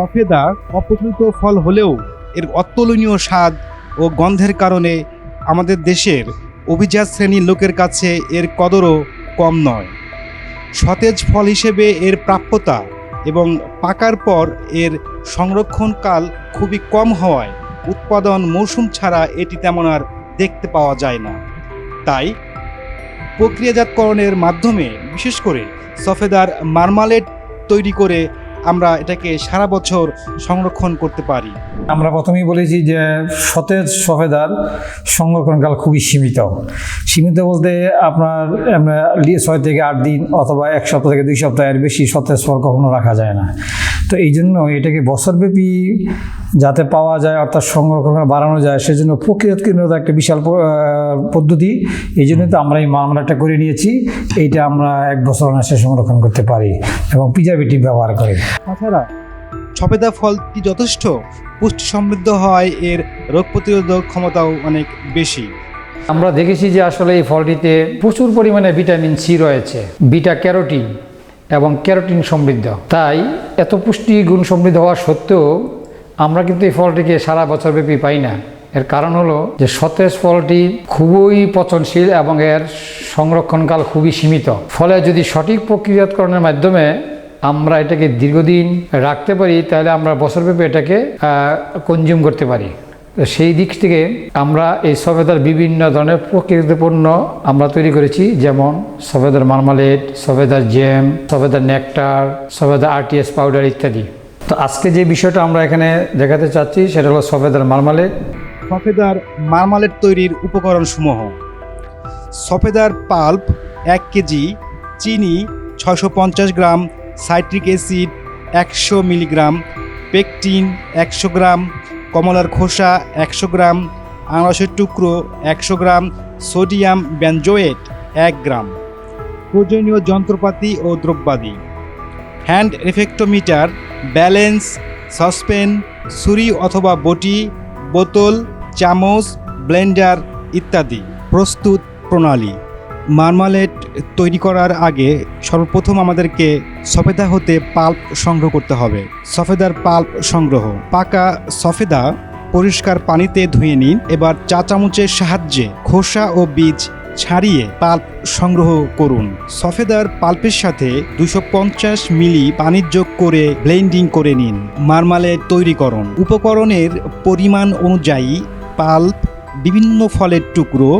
সফেদা অপ্রচলিত ফল হলেও এর অতুলনীয় স্বাদ ও গন্ধের কারণে আমাদের দেশের অভিজাত শ্রেণির লোকের কাছে এর কদরও কম নয়। সতেজ ফল হিসেবে এর প্রাপ্যতা এবং পাকার পর এর সংরক্ষণকাল খুবই কম হওয়ায় উৎপাদন মৌসুম ছাড়া এটি তেমন আর দেখতে পাওয়া যায় না। তাই প্রক্রিয়াজাতকরণের মাধ্যমে বিশেষ করে সফেদার মার্মালেট তৈরি করে আমরা এটাকে সারা বছর সংরক্ষণ করতে পারি। আমরা প্রথমেই বলেছি যে সতেজ সফেদার সংরক্ষণকাল খুবই সীমিত। সীমিত বলতে আপনার ছয় থেকে আট দিন অথবা এক সপ্তাহ থেকে দুই সপ্তাহের বেশি সতেজ ফল কখনো রাখা যায় না। তো এই জন্য এটাকে বছরব্যাপী যাতে পাওয়া যায় অর্থাৎ সংরক্ষণ বাড়ানো যায় সেজন্য প্রক্রিয়াকরণের একটা বিশাল পদ্ধতি। এই জন্য তো আমরা এই মামলাটা করে নিয়েছি। এইটা আমরা এক বছর অনায়াসে সংরক্ষণ করতে পারি এবং প্রিজার্ভেটিভ ব্যবহার করে। তাছাড়া সফেদা ফল কি যথেষ্ট? পুষ্টি সমৃদ্ধ হয় এর রোগ প্রতিরোধক ক্ষমতাও অনেক বেশি। আমরা দেখেছি যে আসলে এই ফলটিতে প্রচুর পরিমাণে ভিটামিন সি রয়েছে বিটা ক্যারোটিন। এবং ক্যারোটিন সমৃদ্ধ। তাই এত পুষ্টি গুণ সমৃদ্ধ হওয়া সত্ত্বেও আমরা কিন্তু এই ফলটিকে সারা বছরব্যাপী পাই না। এর কারণ হলো যে সতেজ ফলটি খুবই পচনশীল এবং এর সংরক্ষণকাল খুবই সীমিত। ফলে যদি সঠিক প্রক্রিয়াকরণের মাধ্যমে আমরা এটাকে দীর্ঘদিন রাখতে পারি, তাহলে আমরা বছরব্যাপী এটাকে কনজিউম করতে পারি। তো সেই দিক থেকে আমরা এই সফেদার বিভিন্ন ধরনের প্রকৃত পণ্য আমরা তৈরি করেছি, যেমন সফেদার মার্মালেট সফেদার জ্যাম সফেদার নেকটার সফেদার আরটিএস পাউডার ইত্যাদি। তো আজকে যে বিষয়টা আমরা এখানে দেখাতে চাচ্ছি সেটা হলো সফেদার মার্মালেট। সফেদার মার্মালেট তৈরির উপকরণ সমূহ সফেদার পাল্প এক কেজি, চিনি ছশো গ্রাম, সাইট্রিক অ্যাসিড একশো মিলিগ্রাম, পেকটিন একশো গ্রাম কমলার খোসা একশো গ্রাম, আনারসের টুকরো একশো গ্রাম, সোডিয়াম ব্যানজোয়েট এক গ্রাম। প্রয়োজনীয় যন্ত্রপাতি ও দ্রব্যাদি। হ্যান্ড রিফেক্টোমিটার ব্যালেন্স, সসপেন, ছুরি অথবা বটি, বোতল, চামচ, ব্লেন্ডার ইত্যাদি প্রস্তুত প্রণালী। মার্মালেট তৈরি করার আগে সর্বপ্রথম আমাদেরকে সফেদা হতে পাল্প সংগ্রহ করতে হবে। সফেদার পাল্প সংগ্রহ। পাকা সফেদা পরিষ্কার পানিতে ধুয়ে নিন। এবার চা চামচের সাহায্যে খোসা ও বীজ ছাড়িয়ে পাল্প সংগ্রহ করুন। সফেদার পাল্পের সাথে দুশো মিলি পানি যোগ করে ব্লেন্ডিং করে নিন। মার্মালেট তৈরি করুন উপকরণের পরিমাণ অনুযায়ী পাল্প বিভিন্ন ফলের টুকরো,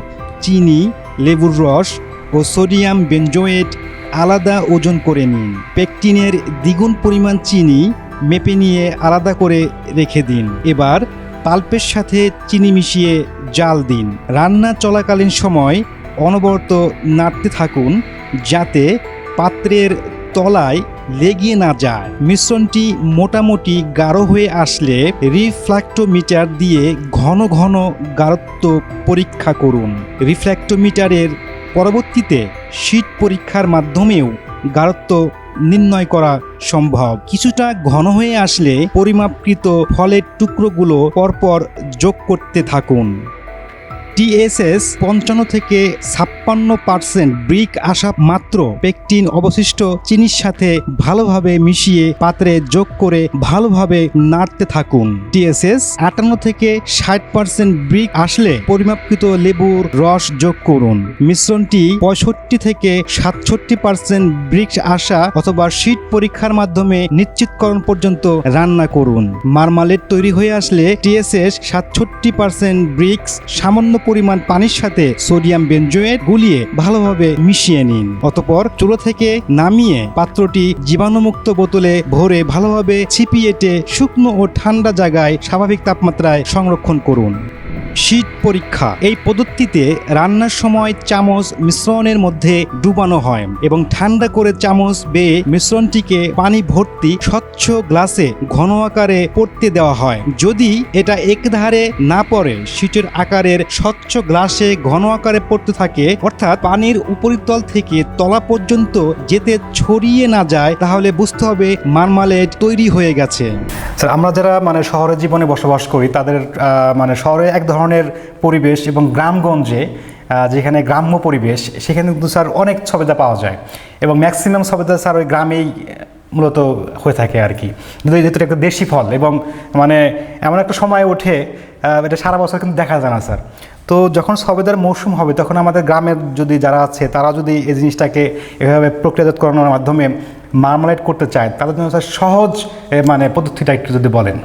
চিনি লেবুর রস ও সোডিয়াম বেঞ্জোয়েট আলাদা ওজন করে নিন। পেকটিনের দ্বিগুণ পরিমাণ চিনি মেপে নিয়ে আলাদা করে রেখে দিন। এবার পাল্পের সাথে চিনি মিশিয়ে জাল দিন। রান্না চলাকালীন সময় অনবরত নাড়তে থাকুন যাতে পাত্রের তলায় লেগিয়ে না যায়। মিশ্রণটি মোটামুটি গাঢ় হয়ে আসলে রিফ্ল্যাক্টোমিটার দিয়ে ঘন ঘন গাঢ়ত্ব পরীক্ষা করুন। রিফ্ল্যাক্টোমিটারের পরবর্তীতে শীত পরীক্ষার মাধ্যমেও গাঢ়ত্ব নির্ণয় করা সম্ভব। কিছুটা ঘন হয়ে আসলে পরিমাপকৃত ফলের টুকরোগুলো পরপর যোগ করতে থাকুন। টিএসএস পঞ্চান্ন থেকে ছাপ্পান্ন পার্সেন্ট ব্রিক আসা মাত্র। পেকটিন অবশিষ্ট চিনির সাথে ভালোভাবে মিশিয়ে পাত্রে যোগ করে ভালোভাবে নাড়তে থাকুন। টিএসএস আটান্ন থেকে ষাট পার্সেন্ট ব্রিক আসলে পরিমাপকৃত লেবুর রস যোগ করুন। মিশ্রণটি পঁয়ষট্টি থেকে সাতষট্টি পার্সেন্ট ব্রিক্স আসা অথবা শীত পরীক্ষার মাধ্যমে নিশ্চিতকরণ পর্যন্ত রান্না করুন। মার্মালেট তৈরি হয়ে আসলে টিএসএস সাতষট্টি পার্সেন্ট ব্রিক্স সামান্য পরিমাণ পানির সাথে সোডিয়াম বেঞ্জোয়েট গুলিয়ে ভালোভাবে মিশিয়ে নিন। অতপর চুলো থেকে নামিয়ে পাত্রটি জীবাণুমুক্ত বোতলে ভরে ভালোভাবে ছিপিয়েটে শুকনো ও ঠান্ডা জায়গায় স্বাভাবিক তাপমাত্রায় সংরক্ষণ করুন। শীত পরীক্ষা। এই পদ্ধতিতে রান্নার সময় চামচ মিশ্রণের মধ্যে ডুবানো হয় এবং ঠান্ডা করে চামচ বেয়ে মিশ্রণটিকে পানি ভর্তি স্বচ্ছ গ্লাসে ঘন আকারে পড়তে দেওয়া হয়। যদি এটা একধারে না পড়ে, শীতের আকারের স্বচ্ছ গ্লাসে ঘন আকারে পড়তে থাকে, অর্থাৎ পানির উপরিতল থেকে তলা পর্যন্ত যেতে ছড়িয়ে না যায়, তাহলে বুঝতে হবে মারমালেট তৈরি হয়ে গেছে। স্যার, আমরা যারা মানে শহরের জীবনে বসবাস করি, তাদের মানে শহরে এক ধরনের পরিবেশ এবং গ্রামগঞ্জে যেখানে গ্রাম্য পরিবেশ, সেখানে কিন্তু স্যার অনেক সবেদা পাওয়া যায়। এবং ম্যাক্সিমাম সবেদা স্যার ওই গ্রামেই মূলত হয়ে থাকে আর কি। কিন্তু এই যেহেতু একটা দেশি ফল এবং মানে এমন একটা সময় ওঠে এটা সারা বছর কিন্তু দেখা যায় না স্যার। তো যখন সবেদার মৌসুম হবে, তখন আমাদের গ্রামের যদি যারা আছে, তারা যদি এই জিনিসটাকে এভাবে প্রক্রিয়াজাতকরণের মাধ্যমে মার্মালাইট করতে চায়, তাদের জন্য স্যার সহজ মানে পদ্ধতিটা একটু যদি বলেন।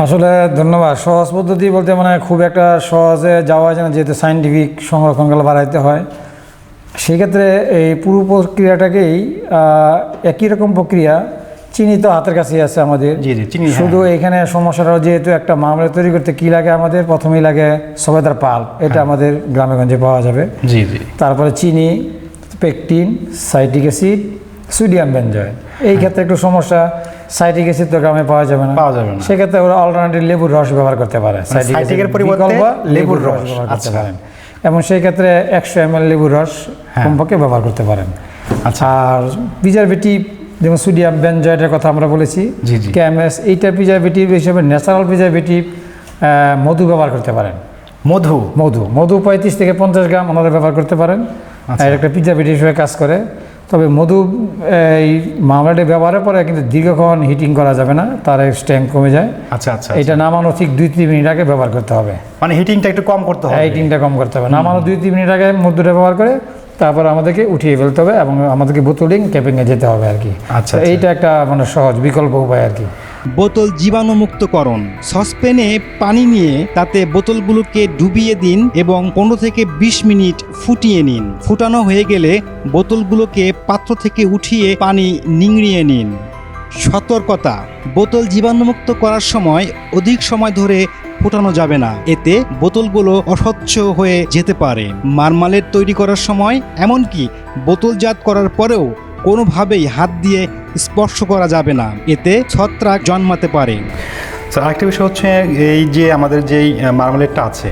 আসলে ধন্যবাদ। সহজ পদ্ধতি বলতে মানে খুব একটা সহজে যাওয়া যায় না যেহেতু সাইন্টিফিক সংরক্ষণগুলো বাড়াইতে হয়। সেক্ষেত্রে এই পুরো প্রক্রিয়াটাকেই একই রকম প্রক্রিয়া চিনি তো হাতের কাছেই আছে আমাদের। জি, জি, চিনি, হ্যাঁ। শুধু এখানে সমস্যাটা যেহেতু একটা মামলা তৈরি করতে কী লাগে আমাদের? প্রথমেই লাগে সবেদার পাল এটা হ্যাঁ। আমাদের গ্রামে গঞ্জে পাওয়া যাবে। জি জি। তারপরে চিনি pectin citric acid sodium benzoate এই ক্ষেত্রে একটু সমস্যা সাইট্রিক অ্যাসিড তো গ্রামে পাওয়া যাবে না পাওয়া যাবে না। সেক্ষেত্রে ওরা অল্টারনেটিভ লেবুর রস ব্যবহার করতে পারে সাইট্রিক সাইট্রিকের পরিবর্তে লেবুর রস ব্যবহার করতে আচ্ছা। পারেন এবং সেই ক্ষেত্রে একশো এম এল লেবুর রস হ্যাঁ। কমপক্ষে ব্যবহার করতে পারেন আচ্ছা। আর প্রিজারভেটিভ যেমন সোডিয়াম বেনজয়েডের কথা আমরা বলেছি। ক্যামেস এইটা প্রিজারভেটিভ হিসেবে ন্যাচারাল প্রিজারভেটিভ মধু ব্যবহার করতে পারেন মধু মধু মধু পঁয়ত্রিশ থেকে পঞ্চাশ গ্রাম ওনারা ব্যবহার করতে পারেন আচ্ছা। আর একটা পিঠি হিসেবে কাজ করে তবে মধু এই মামলাটি ব্যবহারের পরে কিন্তু দীর্ঘক্ষণ হিটিং করা যাবে না তার স্ট্যাম্প কমে যায়। আচ্ছা আচ্ছা এটা নামানো ঠিক দুই তিন মিনিট আগে ব্যবহার করতে হবে। মানে হিটিংটা একটু কম করতে হবে। হিটিংটা কম করতে হবে। নামানো দুই তিন মিনিট আগে মধুটা ব্যবহার করে তারপর আমাদেরকে উঠিয়ে ফেলতে হবে এবং আমাদেরকে বোতলিং ক্যাপিংয়ে যেতে হবে আর কি আচ্ছা, আচ্ছা। এইটা একটা মানে সহজ বিকল্প উপায় আর কি বোতল জীবাণুমুক্তকরণ সসপ্যানে পানি নিয়ে তাতে বোতলগুলোকে ডুবিয়ে দিন এবং পনেরো থেকে বিশ মিনিট ফুটিয়ে নিন। ফুটানো হয়ে গেলে বোতলগুলোকে পাত্র থেকে উঠিয়ে পানি নিংড়িয়ে নিন। সতর্কতা বোতল জীবাণুমুক্ত করার সময় অধিক সময় ধরে ফোটানো যাবে না। এতে বোতলগুলো অস্বচ্ছ হয়ে যেতে পারে। মারমালেট তৈরি করার সময় এমনকি বোতলজাত করার পরেও কোনোভাবেই হাত দিয়ে স্পর্শ করা যাবে না। এতে ছত্রাক জন্মাতে পারে। স্যার আরেকটা বিষয় হচ্ছে এই যে আমাদের যেই মার্মালেটটা আছে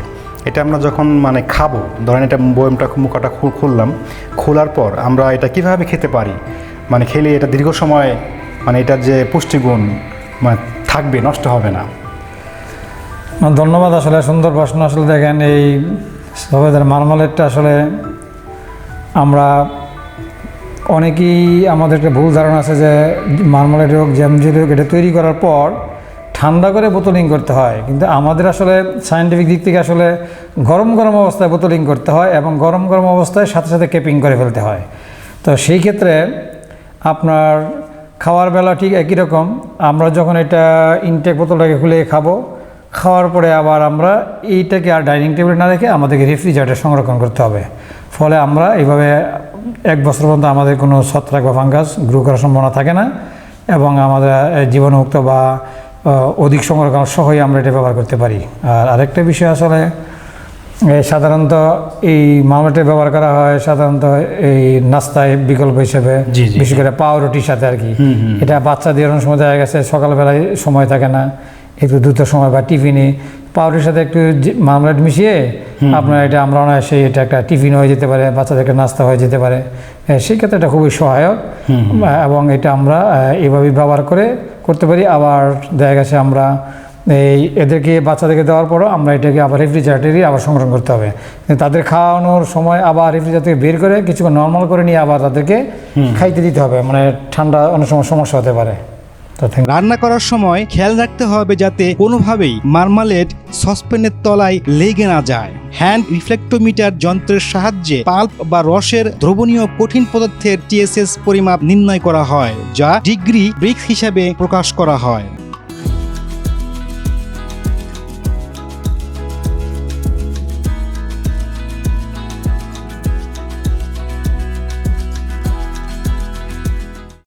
এটা আমরা যখন মানে খাব ধরেন এটা বয়মটা মুখাটা খুললাম খোলার পর আমরা এটা কীভাবে খেতে পারি? মানে খেলে এটা দীর্ঘ সময় মানে এটার যে পুষ্টিগুণ মানে থাকবে নষ্ট হবে না, ধন্যবাদ আসলে, সুন্দর প্রশ্ন আসলে দেখেন, এই সবেদের মারমালেটটা আসলে আমরা অনেকেই আমাদের একটা ভুল ধারণা আছে যে মারমালেট হোক জ্যামজেল হোক এটা তৈরি করার পর ঠান্ডা করে বোতলিং করতে হয়। কিন্তু আমাদের আসলে সায়েন্টিফিক দিক থেকে আসলে গরম গরম অবস্থায় বোতলিং করতে হয় এবং গরম গরম অবস্থায় সাথে সাথে কেপিং করে ফেলতে হয়। তো সেই ক্ষেত্রে আপনার খাওয়ার বেলা ঠিক একই রকম, আমরা যখন এটা ইনটেক বোতলটাকে খুলে খাব খাওয়ার পরে আবার আমরা এইটাকে আর ডাইনিং টেবিলে না রেখে আমাদেরকে রেফ্রিজারেটরে সংরক্ষণ করতে হবে। ফলে আমরা এইভাবে এক বছর পর্যন্ত আমাদের কোনো ছত্রাক বা ফাঙ্গাস গ্রো করার সম্ভাবনা থাকে না এবং আমাদের আহ, জীবাণুমুক্ত বা অধিক সংরক্ষণ সহই আমরা এটা ব্যবহার করতে পারি। আর আরেকটা বিষয় আসলে সাধারণত এই মামলাটা ব্যবহার করা হয় সাধারণত এই নাস্তায় বিকল্প হিসেবে বিশেষ করে পাউরুটির সাথে আর কি। এটা বাচ্চাদের অনেক সময় দেখা গেছে সকালবেলায় সময় থাকে না। একটু দ্রুত সময় বা টিফিনে পাউরুটির সাথে একটু মামলাট মিশিয়ে আপনার এটা আমরা অনায়াসে এটা একটা টিফিন হয়ে যেতে পারে বাচ্চাদেরকে নাস্তা হয়ে যেতে পারে। সেই ক্ষেত্রে এটা খুবই সহায়ক। এবং এটা আমরা আহ, এভাবে ব্যবহার করে করতে পারি। আবার দেখা গেছে আমরা এই এদেরকে বাচ্চাদেরকে দেওয়ার পরও আমরা এটাকে আবার রেফ্রিজারেটারই আবার সংরক্ষণ করতে হবে। তাদের খাওয়ানোর সময় আবার রেফ্রিজারেটর থেকে বের করে কিছুক্ষণ নর্মাল করে নিয়ে আবার তাদেরকে খাইতে দিতে হবে। মানে ঠান্ডা অনেক সময় সমস্যা হতে পারে. রান্না করার সময় খেয়াল রাখতে হবে যাতে কোনোভাবেই মার্মালেট সসপেনের তলায় লেগে না যায়। হ্যান্ড রিফ্লেক্টোমিটার যন্ত্রের সাহায্যে পাল্প বা রসের দ্রবণীয় কঠিন পদার্থের টিএসএস পরিমাপ নির্ণয় করা হয়, যা ডিগ্রি ব্রিক্স হিসাবে প্রকাশ করা হয়।